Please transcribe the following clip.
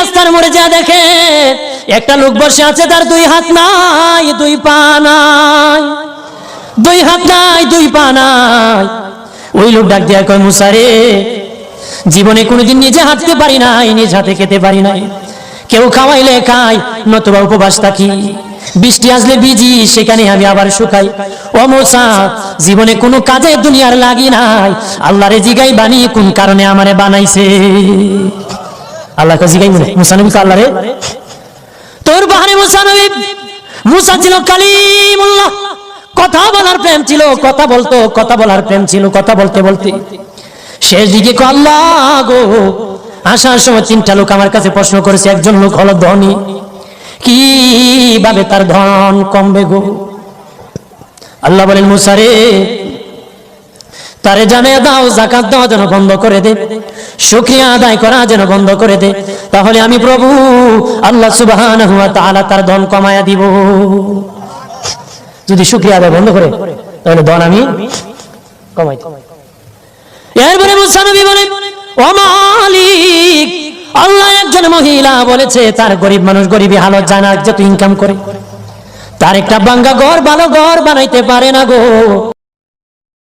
রাস্তার মোড়ে যা দেখে, একটা লোক বসে আছে, তার দুই হাত নাই, দুই পা নাই। দুই হাত নাই, দুই পা নাই। ওই লোক ডাক দিয়া কয় মুসারে জীবনে কোনোদিন নিজে হাঁটতে পারি নাই, নিজ হাতে খেতে পারি নাই। কেউ খাওয়াইলে খাই, নতুবা উপবাস থাকি। বৃষ্টি আসলে বিজি সেখানে আমি আবার শুকাই। ও মোসা, জীবনে কোনো কাজে দুনিয়ার লাগি নাই। আল্লাহরে জিগাই বানি কোন কারণে আমারে বানাইছে? আল্লাহকে জিগাই মনে মুসা নবী আল্লাহ রে? তোর বাহারে মুসা নবী। মুসা ছিল কালিমুল্লাহ। কথা বলার প্রেম ছিল, কথা বলতো, কথা বলার প্রেম ছিল, কথা বলতে বলতে। শেষ দিকে আল্লাহ গো, আসার সময় তিনটা লোক আমার কাছে প্রশ্ন করেছে, একজন লোক হলো ধনী। কীভাবে তার ধন কমবে গো? আল্লাহ বলেন মুসারে তারে জানে দাও, জাকাত দেওয়া যেন বন্ধ করে দে। শুক্রিয়া আদায় করা যেন বন্ধ করে দে। তাহলে আমি প্রভু, আল্লাহ সুবহানাহু ওয়া তাআলা তার ধন কমায়া দিব। যদি শুক্রিয়া আদায় বন্ধ করে, তাহলে ধন আমি কমাই। এরপরে মুসা নবী বলে ও মালিক, আল্লাহ একজন মহিলা বলেছে, তার গরিব মানুষ গরিবী হালত জানা যত ইনকাম করে। তার একটা বাঙ্গা ঘর, ভালো ঘর বানাইতে পারে না গো।